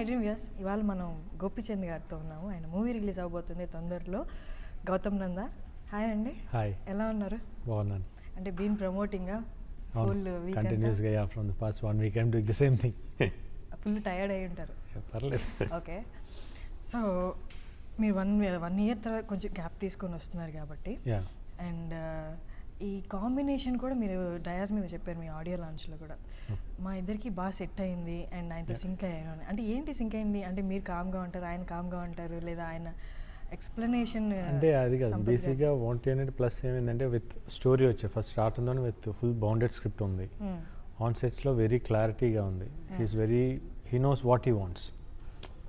Hi dream views ఇవాళ మనం గోపిచంద్ గారితో ఉన్నాము. ఆయన మూవీ రిలీజ్ అవబోతుంది తొందరలో. గౌతమ్ నంద హాయ్ అండి. హాయ్. ఎలా ఉన్నారు? బాగున్నాను. అంటే బీన్ ప్రమోటింగ్ ఫుల్ వీక్ కంటిన్యూస్గా yeah from the past one week I'm doing the same thing. Full tired అయి ఉంటారు. పర్లేదు. ఓకే. సో మీరు వన్ వన్ ఇయర్ తర్వాత కొంచెం గ్యాప్ తీసుకొని వస్తున్నారు కాబట్టి. అండ్ ఈ కాంబినేషన్ కూడా మీరు డయాస్ మీద చెప్పారు మీ ఆడియో లాంచ్లో కూడా. మా ఇద్దరికి బాగా సెట్ అయింది అండ్ ఆయనతో సింక్ అయ్యాను అని. అంటే ఏంటి సింక్ అయింది? అంటే మీరు కామ్గా ఉంటారు ఆయన కామ్గా ఉంటారు లేదా ఆయన ఎక్స్ప్లెనేషన్ అంటే అది కాదు. బేసిక్గా వాంట్ యూనిట్ ప్లస్ ఏమైందంటే విత్ స్టోరీ వచ్చే ఫస్ట్ స్టార్ట్ ఉందని విత్ ఫుల్ బౌండెడ్ స్క్రిప్ట్ ఉంది. ఆన్ సెట్స్లో వెరీ క్లారిటీగా ఉంది. He's very he knows what he wants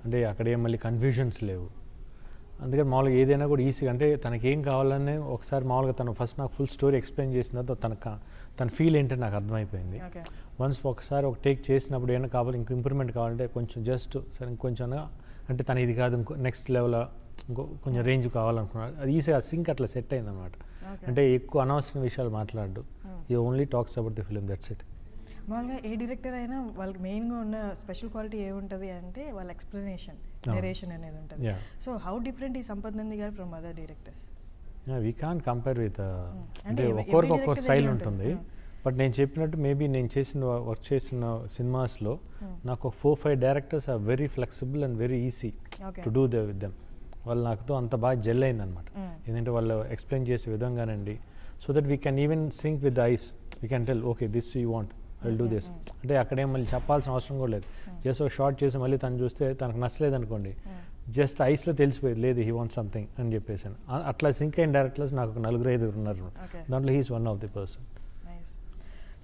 అంటే అక్కడ ఏం మళ్ళీ కన్ఫ్యూజన్స్ లేవు. అందుకని మామూలుగా ఏదైనా కూడా ఈజీగా అంటే తనకి ఏం కావాలని ఒకసారి మామూలుగా తను ఫస్ట్ నాకు ఫుల్ స్టోరీ ఎక్స్ప్లెయిన్ చేసిన తర్వాత తనకు తన ఫీల్ ఏంటో నాకు అర్థమైపోయింది. వన్స్ ఒకసారి ఒక టేక్ చేసినప్పుడు ఏమైనా కావాలి ఇంకో ఇంప్రూవ్మెంట్ కావాలంటే కొంచెం జస్ట్ సరే ఇంకొంచెం అంటే తన ఇది కాదు ఇంకో నెక్స్ట్ లెవెల్ ఇంకో కొంచెం రేంజ్ కావాలనుకున్నాడు అది ఈజీగా సింక్ అట్లా సెట్ అయింది అనమాట Okay. అంటే ఎక్కువ అనవసరం విషయాలు మాట్లాడు ఈ only talks about the film that's it మామూలుగా ఏ డైరెక్టర్ అయినా వాళ్ళకి మెయిన్గా ఉన్న స్పెషల్ క్వాలిటీ ఏముంటుంది అంటే వాళ్ళ ఎక్స్ప్లెనేషన్. నెరేషన్ అనేది ఉంటుంది. సో హౌ డిఫరెంట్ ఈ Sampath Nandi garu from other directors we can compare with అంటే every ఒక్కొక్క స్టైల్ ఉంటుంది. బట్ నేను చెప్పినట్టు మేబీ నేను చేసిన వర్క్ చేసిన సినిమాస్లో Hmm. నాకు ఒక four five directors are very flexible and very easy to do the with them వాళ్ళు నాకుతో అంత బాగా జెల్ అయిందనమాట Mm. ఎందుకంటే వాళ్ళు ఎక్స్ప్లెయిన్ చేసే విధంగానండి. So that we can even sync with the eyes we can tell okay this you want will do this అంటే అక్కడేం మళ్ళీ చెప్పాల్సిన అవసరం కూడా లేదు. జస్ట్ ఒక షార్ట్ చేసి మళ్ళీ తను చూస్తే తనకు నచ్చలేదు అనుకోండి. జస్ట్ ఐస్లో తెలిసిపోయేది లేదు హీ వాంట్ సంథింగ్ అని చెప్పేసాను అట్లా సింక్ అయిన డైరెక్టర్స్ నాకు ఒక నలుగురు ఐదుగురు ఉన్నారు. దాంట్లో he's one of the person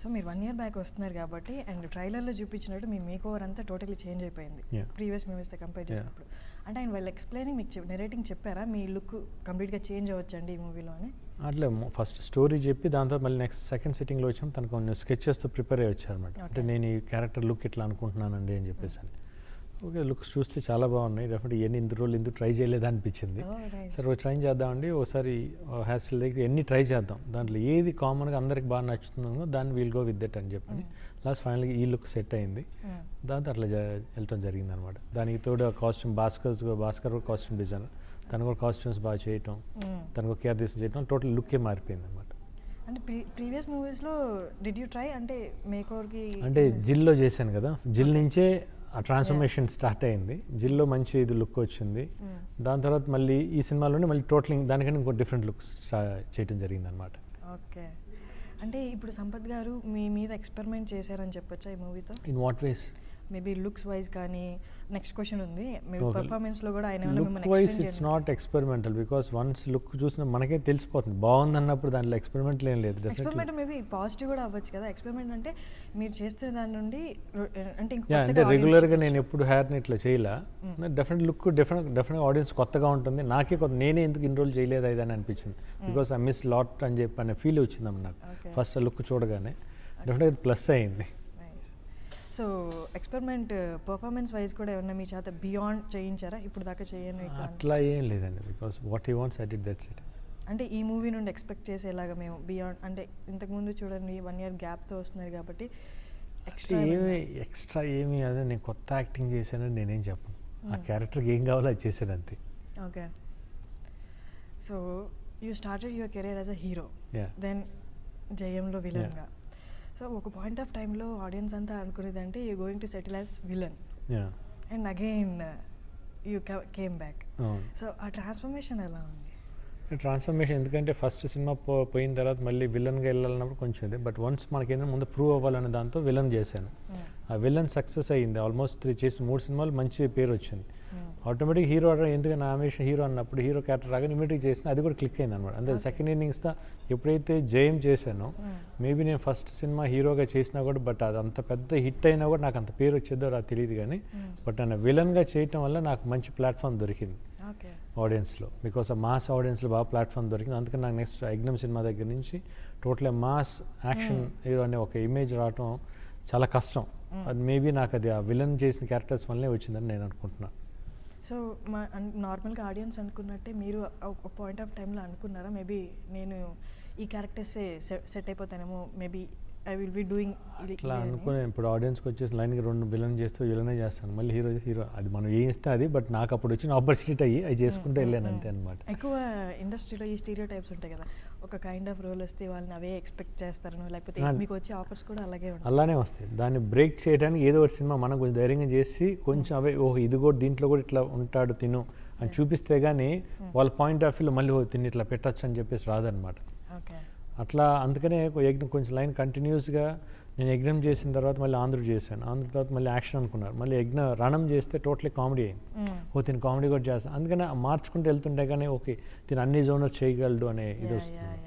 so మీరు వన్ ఇయర్ బ్యాక్ వస్తున్నారు కాబట్టి అండ్ ట్రైలర్లో చూపించినట్టు మీ మేక్ ఓవర్ అంతా టోటలీ చేంజ్ అయిపోయింది. ప్రీవియస్ మూవీస్తో కంపేర్. చేసినప్పుడు అంటే ఆయన వాళ్ళు ఎక్స్ప్లెయినింగ్ మీకు నెరేటింగ్ చెప్పారా మీ లుక్ కంప్లీట్గా చేంజ్ అవ్వచ్చండి ఈ మూవీలో అని అట్లే ఫస్ట్ స్టోరీ చెప్పి దాంతో మళ్ళీ నెక్స్ట్ సెకండ్ సిట్టింగ్లో వచ్చాం తనకు కొన్ని స్కెచెస్తో ప్రిపేర్ అయ్యి వచ్చారనమాట అంటే. నేను ఈ క్యారెక్టర్ లుక్ ఇట్లా అనుకుంటున్నానండి అని చెప్పేసి అని ఓకే లుక్స్ చూస్తే చాలా బాగున్నాయి. డెఫినెట్ ఇవన్నీ ఇందు రోజులు ఎందుకు ట్రై చేయలేదు అనిపించింది. సరే ట్రై చేద్దామండి. ఒకసారి హెయిర్ స్టైల్ దగ్గర ఎన్ని ట్రై చేద్దాం. దాంట్లో ఏది కామన్గా అందరికి బాగా నచ్చుతుందో దాన్ని వీల్ గో విత్ దట్ అని చెప్పని. లాస్ట్ ఫైనల్గా ఈ లుక్ సెట్ అయింది. Mm. దాంతో అట్లా వెళ్ళటం జరిగింది అనమాట దానికి తోడు కాస్ట్యూమ్ భాస్కర్స్ భాస్కర్ కూడా కాస్ట్యూమ్ డిజైనర్ తను కూడా కాస్ట్యూమ్స్ బాగా చేయటం. Mm. తనకు కేర్ తీసుకుని చేయటం. టోటల్ లుక్కే మారిపోయింది అనమాట అంటే ప్రీ ప్రీవియస్ మూవీస్లో డిడ్ యూ ట్రై అంటే మేక్ ఓవర్కి అంటే జిల్లో చేశాను కదా. జిల్ నుంచే ఆ ట్రాన్స్ఫర్మేషన్ స్టార్ట్ అయింది. జిల్లో మంచి ఇది లుక్ వచ్చింది. Mm. దాని తర్వాత మళ్ళీ ఈ సినిమాలోనే మళ్ళీ టోటల్ దానికంటే ఇంకో డిఫరెంట్ లుక్స్ చేయటం జరిగింది అనమాట ఓకే. అంటే ఇప్పుడు సంపత్ గారు మీ మీద ఎక్స్పెరిమెంట్ చేశారని చెప్పొచ్చా ఈ మూవీతో in what ways maybe looks wise కానీ నెక్స్ట్ క్వశ్చన్ ఉంది. Maybe Okay. పర్ఫార్మెన్స్లో కూడా ఆయన look it's not experimental because once look చూసిన మనకే తెలిసిపోతుంది. బాగుంది అన్నప్పుడు దాంట్లో ఎక్స్పెరిమెంట్లు ఏం లేదు ఎక్స్పెరిమెంట్ మేబీ పాజిటివ్ కూడా అవ్వచ్చు కదా. ఎక్స్పెరిమెంట్ అంటే మీరు చేస్తున్న దాని నుండి అంటే అంటే రెగ్యులర్గా. నేను ఎప్పుడు హెయిర్ని ఇట్లా చేయలే. Definite look definite definite audience కొత్తగా ఉంటుంది. నాకే కొత్త నేనే ఎందుకు ఇన్ని రోజులు చేయలేదు ఇది అని అనిపించింది. బికాస్ ఐ మిస్ లాట్ అని చెప్పి అనే ఫీల్ వచ్చిందమ్మ నాకు. ఫస్ట్ ఆ లుక్ చూడగానే. డెఫినెట్ ప్లస్ అయింది. సో ఎక్స్పెరిమెంట్ పర్ఫార్మెన్స్ వైజ్ కూడా ఏమన్నా మీ చేత బియాండ్ చేయించారా? ఇప్పుడు దాకా చేయను. అట్లా ఏం లేదండి. Because what he wants I did that's it అంటే ఈ మూవీ నుండి ఎక్స్పెక్ట్ చేసేలాగా మేము బియాండ్ అంటే ఇంతకుముందు చూడండి వన్ ఇయర్ గ్యాప్తో వస్తున్నారు కాబట్టి ఎక్స్ట్రా ఏమి ఎక్స్ట్రా ఏమి అదే నేను కొత్త యాక్టింగ్ చేశానని నేనేం చెప్పను. ఆ క్యారెక్టర్కి ఏం కావాలో అది చేశాను అంతే. Okay so you started your career as a hero. Then జయంలో విలన్గా సో ఒక పాయింట్ ఆఫ్ టైంలో ఆడియన్స్ అంతా అనుకునేదంటే you going to settle as villain and again you came back so ఆ ట్రాన్స్ఫర్మేషన్ ఎలా ఉంది? ట్రాన్స్ఫర్మేషన్ ఎందుకంటే ఫస్ట్ సినిమా పో పోయిన తర్వాత మళ్ళీ విలన్గా వెళ్ళాలన్నప్పుడు కొంచెం ఇది. బట్ వన్స్ మనకి ఏంటంటే ముందు ప్రూవ్ అవ్వాలనే దాంతో విలన్ చేశాను. ఆ విలన్ సక్సెస్ అయ్యింది. ఆల్మోస్ట్ త్రీ చేసి మూడు సినిమాలు మంచి పేరు వచ్చింది. ఆటోమేటిక్ హీరో ఆర్డర్ ఎందుకంటే నామినేషన్ హీరో అన్నప్పుడు హీరో క్యారెక్టర్ రాగా ఇమీడియట్గా చేసిన అది కూడా క్లిక్ అయింది అనమాట. అంటే సెకండ్ ఇన్నింగ్స్తో ఎప్పుడైతే జయం చేశానో మేబీ నేను ఫస్ట్ సినిమా హీరోగా చేసినా కూడా బట్ అది అంత పెద్ద హిట్ అయినా కూడా నాకు అంత పేరు వచ్చేదో నాకు తెలియదు కానీ బట్ నన్ను విలన్గా చేయటం వల్ల నాకు మంచి ప్లాట్ఫామ్ దొరికింది ఆడియన్స్లో బికాస్ ఆ మాస్ ఆడియన్స్లో బాగా ప్లాట్ఫామ్ దొరికింది. అందుకని నాకు నెక్స్ట్ ఎగ్నమ్ సినిమా దగ్గర నుంచి టోటల్ మాస్ యాక్షన్ హీరో అనే ఒక ఇమేజ్ రావటం చాలా కష్టం. అది మేబీ నాకు అది ఆ విలన్ చేసిన క్యారెక్టర్స్ వల్లనే వచ్చిందని నేను అనుకుంటున్నాను. సో మా నార్మల్గా ఆడియన్స్ అనుకున్నట్టే మీరు ఒక పాయింట్ ఆఫ్ టైంలో అనుకున్నారా? మేబీ నేను ఈ క్యారెక్టర్సే set అయిపోతానేమో maybe I will be doing అట్లా అనుకుని ఇప్పుడు ఆడియన్స్కి వచ్చేసి లైన్కి రెండు విలన్ చేస్తే విలనే చేస్తాను. మళ్ళీ హీరో హీరో అది మనం ఏం ఇస్తే అది బట్ నాకు అప్పుడు వచ్చిన ఆపర్చునిటీ అయ్యి అది చేసుకుంటూ వెళ్ళాను అంతే అనమాట ఎక్కువ ఇండస్ట్రీలో ఈ స్టీరియో టైప్స్ ఉంటాయి కదా. ఒక కైండ్ ఆఫ్ రోల్ వస్తే వాళ్ళని అవే ఎక్స్పెక్ట్ చేస్తారను లేకపోతే. మీకు వచ్చే ఆఫర్స్ కూడా అలాగే ఉంటాయి. అలానే వస్తాయి. దాన్ని బ్రేక్ చేయడానికి ఏదో ఒక సినిమా మనం కొంచెం ధైర్యంగా చేసి కొంచెం అవే ఓహో ఇది కూడా దీంట్లో కూడా ఇట్లా ఉంటాడు తిను అని చూపిస్తే కానీ వాళ్ళ పాయింట్ ఆఫ్ వ్యూలో మళ్ళీ తిని ఇట్లా పెట్టచ్చు అని చెప్పేసి రాదనమాట ఓకే అట్లా అందుకనే యజ్ఞం కొంచెం లైన్ కంటిన్యూస్గా నేను యజ్ఞం చేసిన తర్వాత మళ్ళీ ఆంధ్ర చేశాను. ఆంధ్ర తర్వాత మళ్ళీ యాక్షన్ అనుకున్నారు. మళ్ళీ యజ్ఞ రణం చేస్తే టోటలీ కామెడీ అయింది. ఓ తిని కామెడీ కూడా చేస్తాను అందుకనే మార్చుకుంటూ వెళ్తుంటే కానీ ఓకే తిని అన్ని జోనర్స్ చేయగలడు అనే ఇది వస్తుంది.